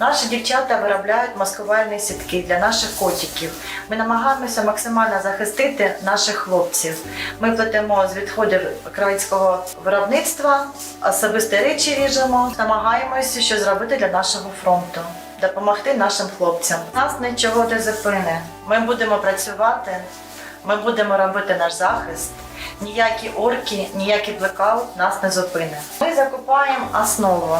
Наші дівчата виробляють маскувальні сітки для наших котиків. Ми намагаємося максимально захистити наших хлопців. Ми плетемо з відходів українського виробництва, особисті речі ріжемо, намагаємося що зробити для нашого фронту. Допомогти нашим хлопцям. Нас нічого не зупине. Ми будемо працювати, ми будемо робити наш захист. Ніякі орки, ніякий блекаут нас не зупине. Ми закупаємо основу.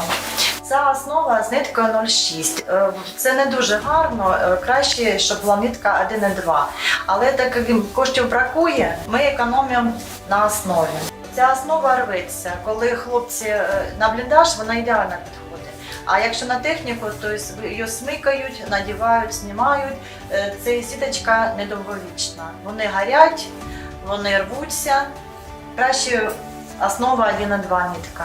Ця основа з ниткою 0,6. Е, Це не дуже гарно. е, Краще, щоб була нитка 1,2. Але так як коштів бракує, ми економимо на основі. Ця основа рветься. Коли хлопці е, на бліндаж, вона ідеально підходить. А якщо на техніку, то її смикають, надівають, знімають. Е, Ця сіточка недовговічна. Вони горять, вони рвуться. Краще основа 1,2 нитка.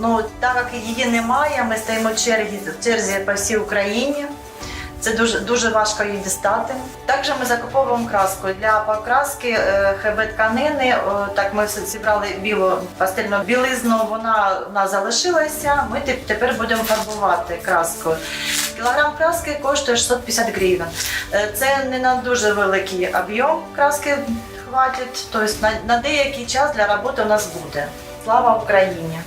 Ну, так як її немає, ми стоїмо в черзі, в черзі по всій Україні. Це дуже, дуже важко її дістати. Також ми закуповуємо краску. Для покраски е, ХБ тканини, так ми зібрали білу пастельну білизну, вона у залишилася. Ми тепер будемо фарбувати краску. Кілограм краски коштує 650 гривень. Е, Це не на дуже великий об'єм краски хватить, тобто на, на деякий час для роботи у нас буде. Слава Україні!